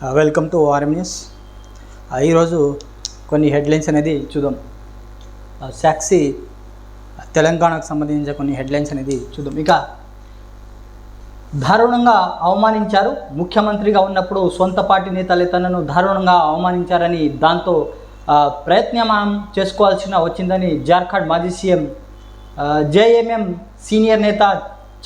Welcome to RM news ఈరోజు కొన్ని headlines అనేది చూద్దాం. Uh, సాక్షి uh, తెలంగాణకు సంబంధించిన కొన్ని హెడ్లైన్స్ అనేది చూద్దాం. ఇక దారుణంగా అవమానించారు ముఖ్యమంత్రిగా ఉన్నప్పుడు సొంత పార్టీ నేతలు తనను దారుణంగా అవమానించారని దాంతో uh, ప్రయత్నం చేసుకోవాల్సిన వచ్చిందని జార్ఖండ్ మాజీ సీఎం జేఎంఎం సీనియర్ నేత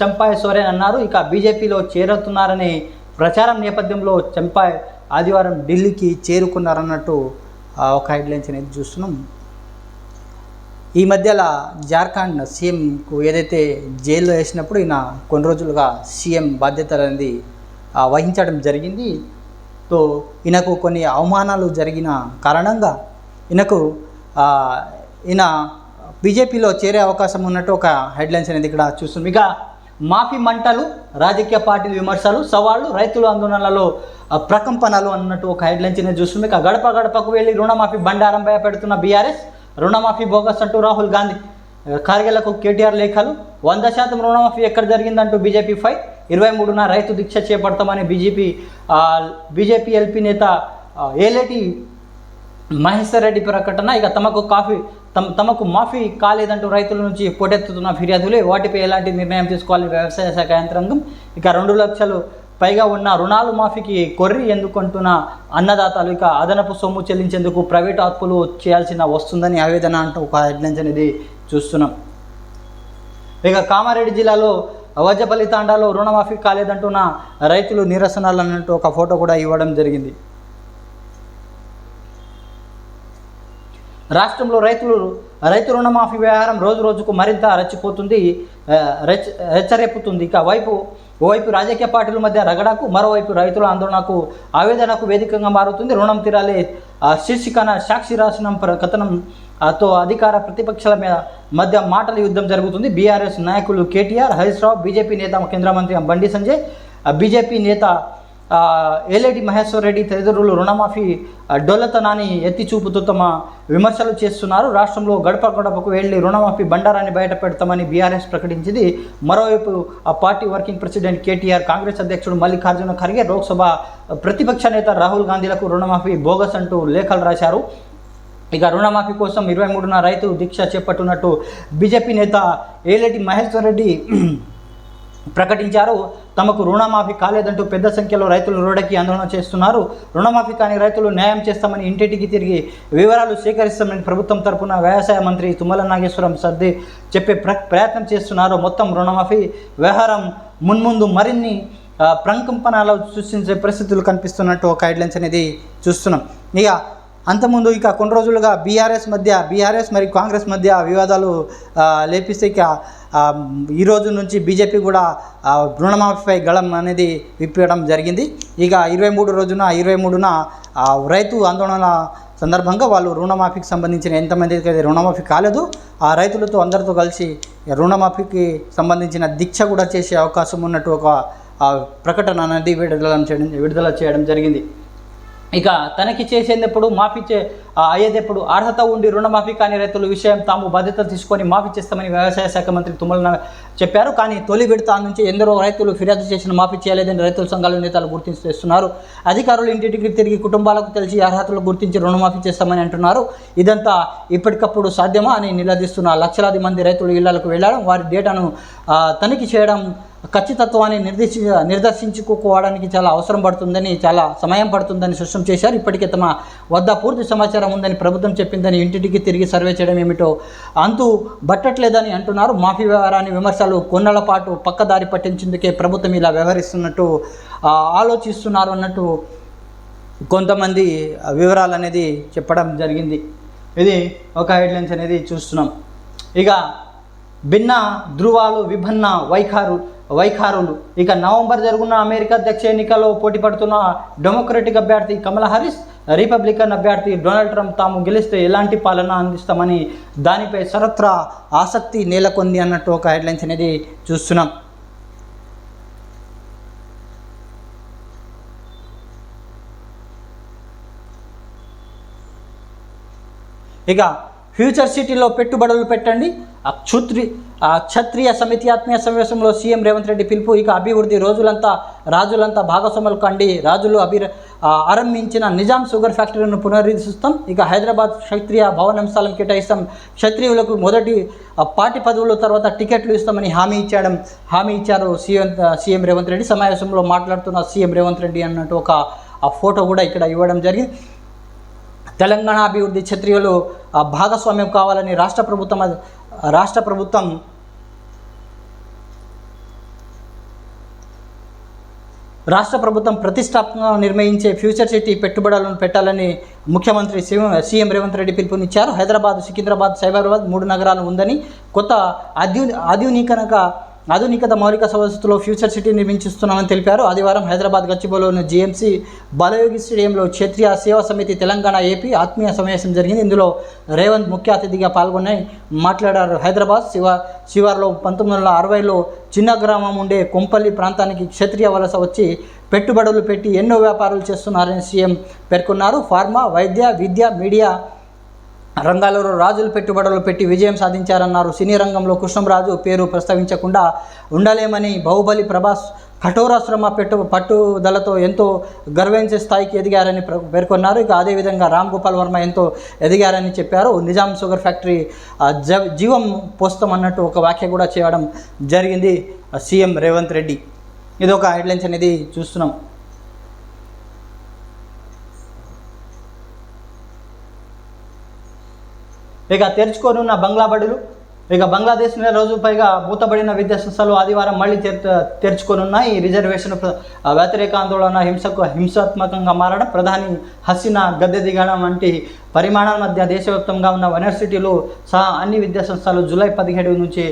చంపాయ సోరెన్ అన్నారు. ఇక బీజేపీలో చేరుతున్నారని ప్రచారం నేపథ్యంలో చంపాయ్ ఆదివారం ఢిల్లీకి చేరుకున్నారన్నట్టు ఒక హెడ్లైన్స్ అనేది చూస్తున్నాం. ఈ మధ్యలో జార్ఖండ్ సీఎంకు ఏదైతే జైల్లో వేసినప్పుడు ఈయన కొన్ని రోజులుగా సీఎం బాధ్యతలు అనేది వహించడం జరిగింది. తో ఈయనకు కొన్ని అవమానాలు జరిగిన కారణంగా ఈయనకు ఈయన బీజేపీలో చేరే అవకాశం ఉన్నట్టు ఒక హెడ్లైన్స్ అనేది ఇక్కడ చూస్తున్నాం. ఇక మాఫీ మంటలు రాజకీయ పార్టీల విమర్శలు సవాళ్ళు రైతుల ఆందోళనలలో ప్రకంపనలు అన్నట్టు ఒక హెడ్లైన్స్ నేను చూస్తుంది ఇక గడప గడపకు వెళ్ళి రుణమాఫీ బండారం భయపెడుతున్న బీఆర్ఎస్ రుణమాఫీ బోగస్ అంటూ రాహుల్ గాంధీ కార్గిలకు కేటీఆర్ లేఖలు. వంద శాతం రుణమాఫీ ఎక్కడ జరిగిందంటూ బీజేపీ ఫై ఇరవై మూడున రైతు దీక్ష చేపడతామని బీజేపీ బీజేపీ ఎల్పీ నేత ఏలేటి మహేశ్వర్ రెడ్డి ప్రకటన ఇక తమకు కాఫీ తమ తమకు మాఫీ కాలేదంటూ రైతుల నుంచి పోటెత్తుతున్న ఫిర్యాదులే. వాటిపై ఎలాంటి నిర్ణయం తీసుకోవాలని వ్యవసాయ శాఖ యంత్రాంగం ఇక రెండు లక్షలు పైగా ఉన్న రుణాలు మాఫీకి కొర్రి ఎందుకంటున్న అన్నదాతలు. ఇక అదనపు సొమ్ము చెల్లించేందుకు ప్రైవేట్ అప్పులు చేయాల్సిన వస్తుందని ఆవేదన అంటూ ఒక హెడ్లైన్స్ అనేది చూస్తున్నాం. ఇక కామారెడ్డి జిల్లాలో వజ్రపల్లి తాండాలో రుణమాఫీ కాలేదంటున్న రైతులు నిరసనలు అన్నట్టు ఒక ఫోటో కూడా ఇవ్వడం జరిగింది. రాష్ట్రంలో రైతులు రైతు రుణమాఫీ వ్యవహారం రోజు రోజుకు మరింత రెచ్చిపోతుంది రెచ్చ రెచ్చరేపుతుంది ఇక వైపు ఓవైపు రాజకీయ పార్టీల మధ్య రగడకు మరోవైపు రైతుల ఆందోళనకు ఆవేదనకు వేదికగా మారుతుంది. రుణం తీరాలే శీర్షికన సాక్షి రాసిన కథనం తో అధికార ప్రతిపక్షాల మీద మధ్య మాటల యుద్ధం జరుగుతుంది. బీఆర్ఎస్ నాయకులు కేటీఆర్ హరీష్ రావు బీజేపీ నేత కేంద్ర మంత్రి బండి సంజయ్ బీజేపీ నేత ఏలేటి మహేశ్వర్ రెడ్డి తదితరులు రుణమాఫీ డొల్లతనాన్ని ఎత్తి చూపుతూ తమ విమర్శలు చేస్తున్నారు. రాష్ట్రంలో గడప గడపకు వెళ్ళి రుణమాఫీ బండారాన్ని బయట పెడతామని బీఆర్ఎస్ ప్రకటించింది. మరోవైపు ఆ party working president KTR Congress అధ్యక్షుడు మల్లికార్జున ఖర్గే లోక్సభ ప్రతిపక్ష నేత రాహుల్ గాంధీలకు రుణమాఫీ బోగస్ అంటూ లేఖలు రాశారు. ఇక రుణమాఫీ కోసం ఇరవై మూడున రైతు దీక్ష చేపట్టున్నట్టు బీజేపీ నేత ఏలేటి మహేశ్వర్ రెడ్డి ప్రకటించారు. తమకు రుణమాఫీ కాలేదంటూ పెద్ద సంఖ్యలో రైతులు రోడ్డెక్కి ఆందోళన చేస్తున్నారు. రుణమాఫీ కాని రైతులు న్యాయం చేస్తామని ఇంటింటికి తిరిగి వివరాలు సేకరిస్తామని ప్రభుత్వం తరపున వ్యవసాయ మంత్రి తుమ్మల నాగేశ్వరం సర్ది చెప్పే ప్ర ప్రయత్నం చేస్తున్నారు. మొత్తం రుణమాఫీ వ్యవహారం మున్ముందు మరిన్ని ప్రకంపనాలు సృష్టించే పరిస్థితులు కనిపిస్తున్నట్టు ఒక హెడ్లైన్స్ అనేది చూస్తున్నాం. ఇక అంతకుముందు ఇక కొన్ని రోజులుగా బీఆర్ఎస్ మధ్య బీఆర్ఎస్ మరియు కాంగ్రెస్ మధ్య వివాదాలు లేపిస్తే ఇక ఈ రోజు నుంచి బీజేపీ కూడా రుణమాఫీపై గళం అనేది విప్పడం జరిగింది. ఇక ఇరవై మూడు రోజున ఇరవై మూడున రైతు ఆందోళన సందర్భంగా వాళ్ళు రుణమాఫీకి సంబంధించిన ఎంతమందికి అయితే రుణమాఫీ కాలేదు ఆ రైతులతో అందరితో కలిసి రుణమాఫీకి సంబంధించిన దీక్ష కూడా చేసే అవకాశం ఉన్నట్టు ఒక ప్రకటన అనేది విడుదల చేయడం విడుదల చేయడం జరిగింది. ఇక తనకి చేసేటప్పుడు మాఫీ చే అయ్యేటప్పుడు అర్హత ఉండి రుణమాఫీ కాని రైతుల విషయం తాము బాధ్యతలు తీసుకొని మాఫీ చేస్తామని వ్యవసాయ శాఖ మంత్రి తుమ్మల చెప్పారు. కానీ తొలి విడత నుంచి ఎందరో రైతులు ఫిర్యాదు చేసిన మాఫీ చేయలేదని రైతుల సంఘాల నేతలు గుర్తించేస్తున్నారు అధికారులు ఇంటింటికి తిరిగి కుటుంబాలకు తెలిసి అర్హతలు గుర్తించి రుణమాఫీ చేస్తామని అంటున్నారు. ఇదంతా ఇప్పటికప్పుడు సాధ్యమా అని నిలదీస్తున్న లక్షలాది మంది రైతులు ఇళ్ళకు వెళ్ళడం వారి డేటాను తనిఖీ చేయడం ఖచ్చితత్వాన్ని నిర్దేశి నిర్దర్శించుకోవడానికి చాలా అవసరం పడుతుందని చాలా సమయం పడుతుందని స్పష్టం చేశారు. ఇప్పటికే తమ వద్ద పూర్తి సమాచారం ఉందని ప్రభుత్వం చెప్పిందని ఇంటింటికి తిరిగి సర్వే చేయడం ఏమిటో అంతు బట్టట్లేదని అంటున్నారు. మాఫీ వ్యవహారాన్ని విమర్శలు కొన్నల పాటు పక్కదారి పట్టించేందుకే ప్రభుత్వం ఇలా వ్యవహరిస్తున్నట్టు ఆలోచిస్తున్నారు అన్నట్టు కొంతమంది వివరాలు అనేది చెప్పడం జరిగింది. ఇది ఒక హెడ్లైన్స్ అనేది చూస్తున్నాం. ఇక భిన్న ధృవాలు విభిన్న వైఖారు వైఖారులు. ఇక నవంబర్ జరుగున్న అమెరికా అధ్యక్ష ఎన్నికల్లో పోటీ పడుతున్న డెమోక్రటిక్ అభ్యర్థి కమలా హారిస్ రిపబ్లికన్ అభ్యర్థి డొనాల్డ్ ట్రంప్ తాము గెలిస్తే ఎలాంటి పాలన అందిస్తామని దానిపై సరత్రా ఆసక్తి నెలకొంది అన్నట్టు ఒక హెడ్లైన్స్ అనేది చూస్తున్నాం. ఇక ఫ్యూచర్ సిటీలో పెట్టుబడులు పెట్టండి. ఆ క్షుత్రి ఆ క్షత్రియ సమితి ఆత్మీయ సమావేశంలో సీఎం రేవంత్ రెడ్డి పిలుపు ఇక అభివృద్ధి రోజులంతా రాజులంతా భాగస్వాములు కండి. రాజులు అభిర ఆరంభించిన నిజాం షుగర్ ఫ్యాక్టరీని పునరుద్ధరిస్తాం. ఇక హైదరాబాద్ క్షత్రియ భవనం స్థలం కేటాయిస్తాం. క్షత్రియులకు మొదటి పార్టీ పదవుల తర్వాత టికెట్లు ఇస్తామని హామీ ఇచ్చాడం. హామీ ఇచ్చారు సీఎం సీఎం రేవంత్ రెడ్డి. సమావేశంలో మాట్లాడుతున్న సీఎం రేవంత్ రెడ్డి అన్నట్టు ఒక ఆ ఫోటో కూడా ఇక్కడ ఇవ్వడం జరిగింది. తెలంగాణ అభివృద్ధి క్షత్రియులు భాగస్వామ్యం కావాలని రాష్ట్ర ప్రభుత్వం రాష్ట్ర ప్రభుత్వం రాష్ట్ర ప్రభుత్వం ప్రతిష్టాత్మకంగా నిర్మించే ఫ్యూచర్ సిటీ పెట్టుబడులను పెట్టాలని ముఖ్యమంత్రి సీఎం రేవంత్ రెడ్డి పిలుపునిచ్చారు. హైదరాబాద్ సికింద్రాబాద్ సైబరాబాద్ మూడు నగరాలు ఉందని కొత్త ఆధు ఆధునికనక ఆధునికత మౌలిక సవస్థలో ఫ్యూచర్ సిటీ నిర్మించిస్తున్నామని తెలిపారు. ఆదివారం హైదరాబాద్ గచ్చిబౌలిలోని జీఎంసీ బాలయోగి స్టేడియంలో క్షేత్రీయ సేవా సమితి తెలంగాణ ఏపీ ఆత్మీయ సమావేశం జరిగింది. ఇందులో రేవంత్ ముఖ్య అతిథిగా పాల్గొని మాట్లాడారు. హైదరాబాద్ శివ శివార్లో పంతొమ్మిది వందల అరవైలో చిన్న గ్రామం ఉండే కొంపల్లి ప్రాంతానికి క్షత్రియ వలస వచ్చి పెట్టుబడులు పెట్టి ఎన్నో వ్యాపారాలు చేస్తున్నారని సీఎం పేర్కొన్నారు. ఫార్మా వైద్య విద్య మీడియా రంగాలలో రాజులు పెట్టుబడులు పెట్టి విజయం సాధించారన్నారు. సినీ రంగంలో కృష్ణంరాజు పేరు ప్రస్తావించకుండా ఉండలేమని బాహుబలి ప్రభాస్ కఠోర శ్రమ పెట్టు పట్టుదలతో ఎంతో గర్వించే స్థాయికి ఎదిగారని పేర్కొన్నారు. ఇక అదేవిధంగా రామ్ గోపాల్ వర్మ ఎంతో ఎదిగారని చెప్పారు. నిజాం షుగర్ ఫ్యాక్టరీ జ జీవం పోస్తాం అన్నట్టు ఒక వ్యాఖ్య కూడా చేయడం జరిగింది. సీఎం రేవంత్ రెడ్డి. ఇది ఒక హెడ్లైన్స్ అనేది చూస్తున్నాం. ఇక తెరుచుకోనున్న బంగ్లా బడులు ఇక బంగ్లాదేశ్ నెల రోజు పైగా మూతబడిన విద్యా సంస్థలు ఆదివారం మళ్ళీ తెర తెరుచుకోనున్నాయి ఈ రిజర్వేషన్ వ్యతిరేక ఆందోళన హింసకు హింసాత్మకంగా మారడం ప్రధాని హసీనా గద్దె దిగడం వంటి పరిమాణాల మధ్య దేశవ్యాప్తంగా ఉన్న యూనివర్సిటీలు సహా అన్ని విద్యా సంస్థలు జూలై పదిహేడు నుంచి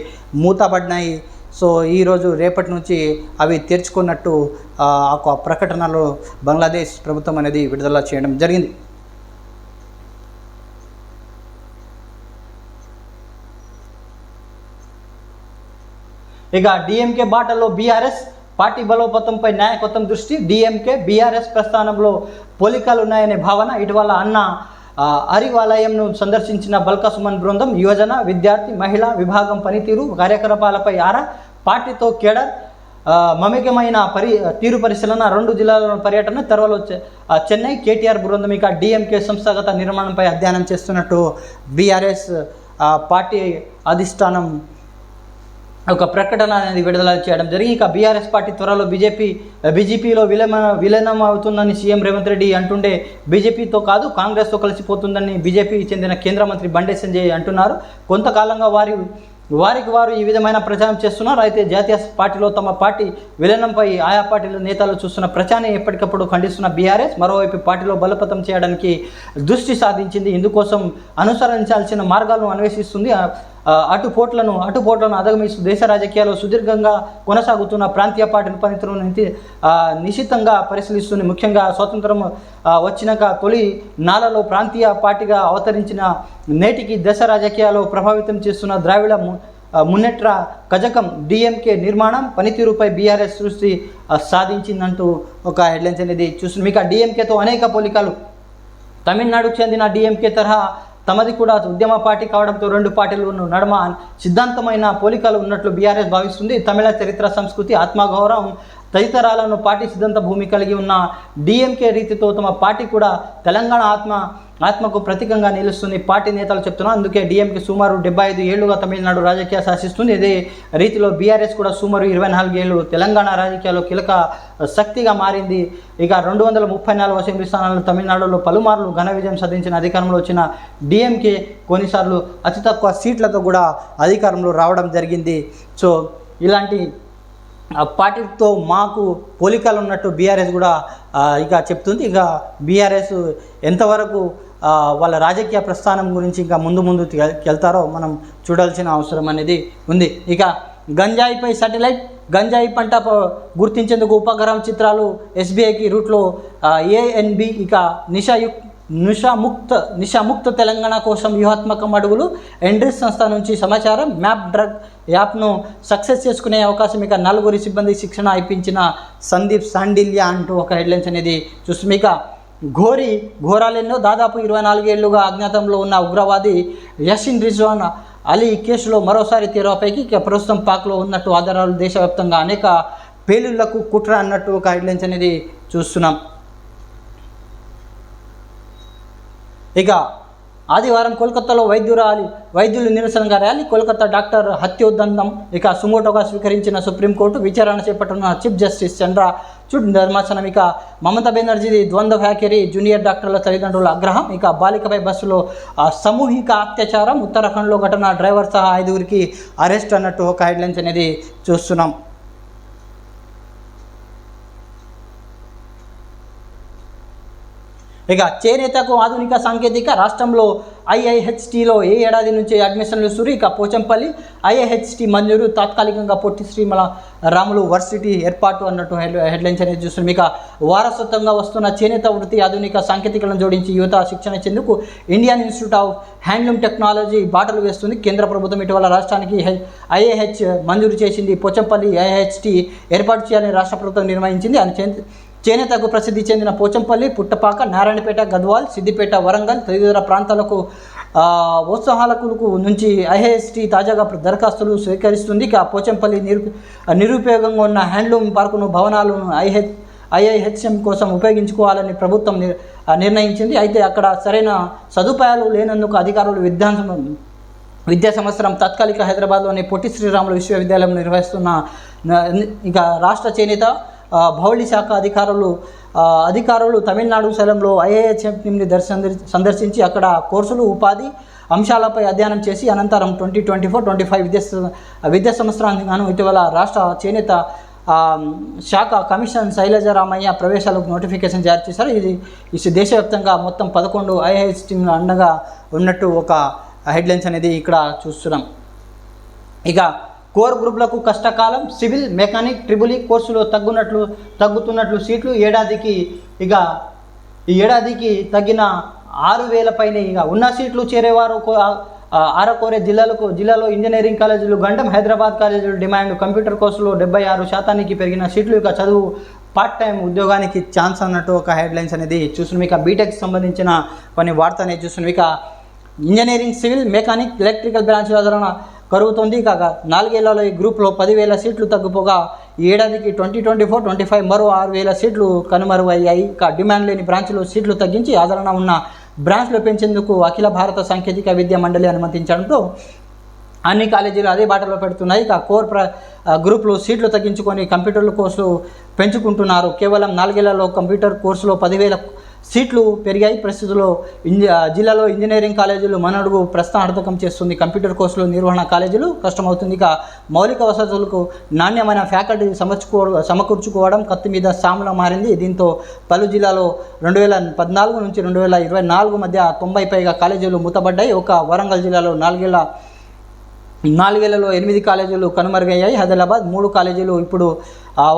మూతబడినాయి సో ఈరోజు రేపటి నుంచి అవి తెరుచుకున్నట్టు ఆ, ప్రకటనలో బంగ్లాదేశ్ ప్రభుత్వం అనేది విడుదల చేయడం జరిగింది. ఇక డిఎంకే బాటలో బీఆర్ఎస్ పార్టీ బలోపతంపై నాయకత్వం దృష్టి డిఎంకే బీఆర్ఎస్ ప్రస్థానంలో పోలికలు ఉన్నాయనే భావన. ఇటీవల అన్న అరివాలయంను సందర్శించిన బల్కా సుమన్ బృందం యువజన విద్యార్థి మహిళా విభాగం పనితీరు కార్యకలాపాలపై ఆరా పార్టీతో కేడర్ మమేకమైన పరి తీరు పరిశీలన రెండు జిల్లాల పర్యటన తర్వాత చెన్నై కేటీఆర్ బృందం ఇక డిఎంకే సంస్థాగత నిర్మాణంపై అధ్యయనం చేస్తున్నట్టు బీఆర్ఎస్ పార్టీ అధిష్టానం ఒక ప్రకటన అనేది విడుదల చేయడం జరిగింది. ఇక బీఆర్ఎస్ పార్టీ త్వరలో బీజేపీ బీజేపీలో విలీన విలీనం అవుతుందని సీఎం రేవంత్ రెడ్డి అంటుండే బీజేపీతో కాదు కాంగ్రెస్తో కలిసిపోతుందని బీజేపీ చెందిన కేంద్ర మంత్రి బండే సంజయ్ అంటున్నారు. కొంతకాలంగా వారి వారికి వారు ఈ విధమైన ప్రచారం చేస్తున్నారు. అయితే జాతీయ పార్టీలో తమ పార్టీ విలీనంపై ఆయా పార్టీల నేతలు చూస్తున్న ప్రచారాన్ని ఎప్పటికప్పుడు ఖండిస్తున్న బీఆర్ఎస్ మరోవైపు పార్టీలో బలపతం చేయడానికి దృష్టి సాధించింది. ఇందుకోసం అనుసరించాల్సిన మార్గాలను అన్వేషిస్తుంది. అటుపోట్లను అటుపోట్లను అధిగమిస్తూ దేశ రాజకీయాల్లో సుదీర్ఘంగా కొనసాగుతున్న ప్రాంతీయ పార్టీల పనితీరును నిశితంగా పరిశీలిస్తుంది. ముఖ్యంగా స్వతంత్రం వచ్చినాక తొలి నాలలో ప్రాంతీయ పార్టీగా అవతరించిన నేటికి దేశ రాజకీయాలు ప్రభావితం చేస్తున్న ద్రావిడ ము- మున్నెట్ర కజకం డిఎంకే నిర్మాణం పనితీరుపై బీఆర్ఎస్ సృష్టి సాధించిందంటూ ఒక హెడ్లైన్స్ అనేది చూస్తుంది. మీకు ఆ డిఎంకేతో అనేక పోలికలు. తమిళనాడుకు చెందిన డిఎంకే తరహా తమది కూడా ఉద్యమ పార్టీ కావడంతో రెండు పార్టీలు నడుమ సిద్ధాంతమైన పోలికలు ఉన్నట్లు బీఆర్ఎస్ భావిస్తుంది. తమిళ చరిత్ర సంస్కృతి ఆత్మగౌరవం తదితరాలను పార్టీ సిద్ధాంత భూమి కలిగి ఉన్న డిఎంకే రీతితో తమ పార్టీ కూడా తెలంగాణ ఆత్మ ఆత్మకు ప్రతీకంగా నిలుస్తుంది. పార్టీ నేతలు చెప్తున్నారు అందుకే డిఎంకి సుమారు డెబ్బై ఐదు ఏళ్ళుగా తమిళనాడు రాజకీయ శాసిస్తుంది. ఇదే రీతిలో బీఆర్ఎస్ కూడా సుమారు ఇరవై నాలుగు ఏళ్ళు తెలంగాణ రాజకీయాల్లో కీలక శక్తిగా మారింది. ఇక రెండు వందల ముప్పై నాలుగు అసెంబ్లీ స్థానాలు తమిళనాడులో పలుమార్లు ఘన విజయం సాధించిన అధికారంలో వచ్చిన డిఎంకే కొన్నిసార్లు అతి తక్కువ సీట్లతో కూడా అధికారంలో రావడం జరిగింది. సో ఇలాంటి పార్టీతో మాకు పోలికలు ఉన్నట్టు బీఆర్ఎస్ కూడా ఇక చెప్తుంది. ఇక బీఆర్ఎస్ ఎంతవరకు వాళ్ళ రాజకీయ ప్రస్థానం గురించి ఇంకా ముందు ముందు వెళ్తారో మనం చూడాల్సిన అవసరం అనేది ఉంది. ఇక గంజాయిపై సాటిలైట్ గంజాయి పంట గుర్తించేందుకు ఉపగ్రహం చిత్రాలు ఎస్బీఐకి రూట్లో ఏఎన్బి ఇక నిషాయుక్ నిషాముక్త నిషాముక్త తెలంగాణ కోసం వ్యూహాత్మక అడుగులు. ఎండ్రిస్ సంస్థ నుంచి సమాచారం మ్యాప్ డ్రగ్ యాప్ను సక్సెస్ చేసుకునే అవకాశం ఇక నలుగురి సిబ్బంది శిక్షణ ఇప్పించిన సందీప్ సాండిల్య అంటూ ఒక హెడ్లైన్స్ అనేది చూస్తుంది ఇక ఘోరి ఘోరాలెన్నో దాదాపు ఇరవై నాలుగేళ్ళుగా అజ్ఞాతంలో ఉన్న ఉగ్రవాది యసిన్ రిజ్వాన్ అలీ కేసులో మరోసారి తీరవపైకి ఇక ప్రస్తుతం పాక్లో ఉన్నట్టు ఆధారాలు దేశవ్యాప్తంగా అనేక పేలుళ్ళకు కుట్ర అన్నట్టు ఒక హెడ్లైన్స్ అనేది చూస్తున్నాం. ఇక ఆదివారం కోల్కతాలో వైద్యురాలి వైద్యులు నిరసనగా ర్యాలీ కోల్కతా డాక్టర్ హత్యోదండం ఇక సుమోటోగా స్వీకరించిన సుప్రీంకోర్టు విచారణ చేపట్టిన చీఫ్ జస్టిస్ చంద్రచూడ్ ధర్మాసనం ఇక మమతా బెనర్జీ ద్వంద్వ వ్యాఖ్యరి జూనియర్ డాక్టర్ల తల్లిదండ్రుల ఆగ్రహం. ఇక బాలికపై బస్సులో ఆ, సామూహిక అత్యాచారం ఉత్తరాఖండ్లో ఘటన డ్రైవర్ సహా ఐదుగురికి అరెస్ట్ అన్నట్టు ఒక హెడ్లైన్స్ అనేది చూస్తున్నాం. ఇక చేనేతకు ఆధునిక సాంకేతిక రాష్ట్రంలో ఐఐహెచ్టిలో ఏ ఏడాది నుంచి అడ్మిషన్లు సురు ఇక పోచంపల్లి ఐఐహెచ్టీ మంజూరు. తాత్కాలికంగా పొట్టి శ్రీమల రాములు వర్సిటీ ఏర్పాటు అన్నట్టు హెడ్ హెడ్లైన్స్ అనేది చూస్తున్నాం ఇక వారసత్వంగా వస్తున్న చేనేత వృత్తి ఆధునిక సాంకేతికలను జోడించి యువత శిక్షణ ఇచ్చేందుకు Indian Institute of Handloom Technology బాటలు వేస్తుంది. కేంద్ర ప్రభుత్వం ఇటీవల రాష్ట్రానికి ఐఏహెచ్ మంజూరు చేసింది. పోచంపల్లి ఐఐహెచ్టీ ఏర్పాటు చేయాలని రాష్ట్ర ప్రభుత్వం నిర్ణయించింది. అని చేనేతకు ప్రసిద్ధి చెందిన పోచంపల్లి పుట్టపాక నారాయణపేట గద్వాల్ సిద్దిపేట వరంగల్ తదితర ప్రాంతాలకు ఉత్సాహాలకు నుంచి ఐహెచ్టీ తాజాగా దరఖాస్తులు స్వీకరిస్తుంది. ఇక పోచంపల్లి నిరు నిరుపయోగంగా ఉన్న హ్యాండ్లూమ్ పార్కును భవనాలను ఐహెచ్ ఐఐహెచ్ఎం కోసం ఉపయోగించుకోవాలని ప్రభుత్వం నిర్- నిర్ణయించింది. అయితే అక్కడ సరైన సదుపాయాలు లేనందుకు అధికారులు విద్యాసం విద్యా సంవత్సరం తాత్కాలిక హైదరాబాద్లోని పొట్టి శ్రీరాములు విశ్వవిద్యాలయం నిర్వహిస్తున్న ఇక రాష్ట్ర చేనేత భౌళి శాఖ అధికారులు అధికారులు తమిళనాడు స్థలంలో ఐఏహెచ్ఎంని దర్శన సందర్శించి అక్కడ కోర్సులు ఉపాధి అంశాలపై అధ్యయనం చేసి అనంతరం twenty twenty four twenty five విద్యా విద్యా సంవత్సరానికి ఇటీవల రాష్ట్ర చేనేత శాఖ కమిషన్ శైలజరామయ్య ప్రవేశాలకు నోటిఫికేషన్ జారీ చేశారు. ఇది ఇది దేశవ్యాప్తంగా మొత్తం పదకొండు ఐఏఎస్ టీంలు అండగా ఉన్నట్టు ఒక హెడ్లైన్స్ అనేది ఇక్కడ చూస్తున్నాం. ఇక కోర్ గ్రూపులకు కష్టకాలం సివిల్ మెకానిక్ ట్రిబుల్ ఈ కోర్సులో తగ్గునట్లు తగ్గుతున్నట్లు సీట్లు ఏడాదికి ఇక ఈ ఏడాదికి తగ్గిన ఆరు వేల పైన ఇక ఉన్న సీట్లు చేరేవారు కో- ఆరకోరే జిల్లాలకు జిల్లాలో ఇంజనీరింగ్ కాలేజీలు గండం హైదరాబాద్ కాలేజీలు డిమాండ్ కంప్యూటర్ కోర్సులో డెబ్బై ఆరు శాతానికి పెరిగిన సీట్లు ఇక చదువు పార్ట్ టైం ఉద్యోగానికి ఛాన్స్ అన్నట్టు ఒక హెడ్లైన్స్ అనేది చూస్తున్నాం. ఇక బీటెక్ సంబంధించిన కొన్ని వార్త అనేది చూస్తున్నాం. ఇక engineering civil mechanic electrical branch ఆదరణ కరుగుతుంది. కాగా నాలుగేళ్ళలో ఈ గ్రూప్లో పదివేల సీట్లు తగ్గిపోగా ఈ ఏడాదికి twenty twenty four twenty five మరో ఆరు వేల సీట్లు కనుమరుగయ్యాయి. ఇక డిమాండ్ లేని బ్రాంచ్లో సీట్లు తగ్గించి ఆదరణ ఉన్న బ్రాంచ్లు పెంచేందుకు అఖిల భారత సాంకేతిక విద్యా మండలి అనుమతించడంతో అన్ని కాలేజీలు అదే బాటలో పెడుతున్నాయి. ఇక కోర్ ప్ర గ్రూప్లు గ్రూపులు సీట్లు తగ్గించుకొని కంప్యూటర్ల కోర్సులు పెంచుకుంటున్నారు. కేవలం నాలుగేళ్ళలో కంప్యూటర్ కోర్సులో పదివేల సీట్లు పెరిగాయి. ప్రస్తుతంలో ఇంజ జిల్లాలో ఇంజనీరింగ్ కాలేజీలు మనడుగు ప్రస్థానార్థకం చేస్తుంది. కంప్యూటర్ కోర్సులు నిర్వహణ కాలేజీలు కష్టమవుతుంది. ఇక మౌలిక వసతులకు నాణ్యమైన ఫ్యాకల్టీ సమర్చుకో సమకూర్చుకోవడం కత్తి మీద సాములా మారింది. దీంతో పలు జిల్లాలో రెండు వేల పద్నాలుగు నుంచి రెండు వేల ఇరవై నాలుగు మధ్య తొంభై పైగా కాలేజీలు మూతబడ్డాయి ఒక వరంగల్ జిల్లాలో నాలుగేళ్ళ నాలుగేళ్ళలో ఎనిమిది కాలేజీలు కనుమరుగయ్యాయి. హైదరాబాద్ మూడు కాలేజీలు ఇప్పుడు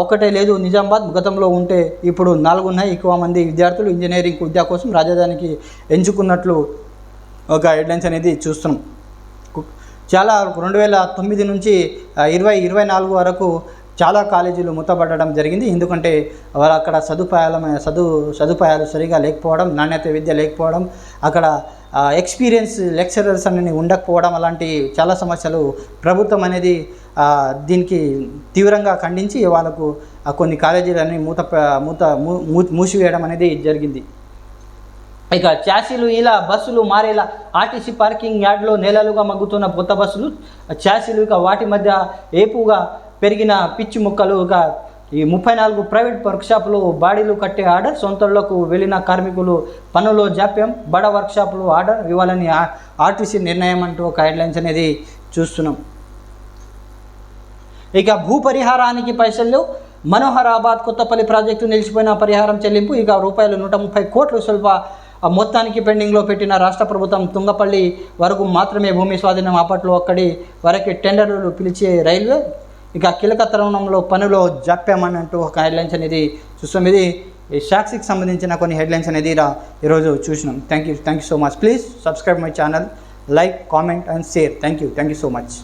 ఒకటే లేదు. నిజామాబాద్ గతంలో ఉంటే ఇప్పుడు నాలుగు ఉన్నాయి ఎక్కువ మంది విద్యార్థులు ఇంజనీరింగ్ విద్య కోసం రాజధానికి ఎంచుకున్నట్లు ఒక హెడ్లైన్స్ అనేది చూస్తున్నాం. చాలా రెండు వేల తొమ్మిది నుంచి ఇరవై ఇరవై నాలుగు వరకు చాలా కాలేజీలు మూతపడడం జరిగింది. ఎందుకంటే వారు అక్కడ సదుపాయాల సదు సదుపాయాలు సరిగా లేకపోవడం నాణ్యత విద్య లేకపోవడం అక్కడ ఎక్స్పీరియన్స్ లెక్చరర్స్ అనేది ఉండకపోవడం అలాంటి చాలా సమస్యలు ప్రభుత్వం అనేది దీనికి తీవ్రంగా ఖండించి వాళ్ళకు కొన్ని కాలేజీలన్నీ మూత మూత మూ- మూ- మూసివేయడం అనేది జరిగింది. ఇక చాసీలు ఇలా బస్సులు మారేలా ఆర్టీసీ పార్కింగ్ యార్డ్లో నేలలుగా మగ్గుతున్న కొత్త బస్సులు చాసీలు ఇక వాటి మధ్య ఏపుగా పెరిగిన పిచ్చి ముక్కలు ఇక ఈ ముప్పై నాలుగు ప్రైవేట్ వర్క్షాపులు బాడీలు కట్టే ఆర్డర్ సొంతలకు వెళ్ళిన కార్మికులు పనుల్లో జాప్యం బడ వర్క్షాపులు ఆర్డర్ ఇవ్వాలని ఆర్టీసీ నిర్ణయం అంటూ ఒక హెడ్లైన్స్ అనేది చూస్తున్నాం. ఇక భూ పరిహారానికి పైసలు మనోహరాబాద్ కొత్తపల్లి ప్రాజెక్టు నిలిచిపోయిన పరిహారం చెల్లింపు ఇక రూపాయలు నూట ముప్పై కోట్లు స్వల్ప మొత్తానికి పెండింగ్లో పెట్టిన రాష్ట్ర ప్రభుత్వం తుంగపల్లి వరకు మాత్రమే భూమి స్వాధీనం అప్పట్లో అక్కడి వరకు టెండర్లు పిలిచే రైల్వే ఇక కీలక తరుణంలో పనిలో జాప్యం ఒక హెడ్లైన్స్ అనేది చూస్తాం ఇది ఈ సాక్షికి సంబంధించిన కొన్ని హెడ్లైన్స్ అనేది ఇలా ఈరోజు చూసినాం. Thank you thank you so much. Please subscribe my channel like comment and share. Thank you thank you so much.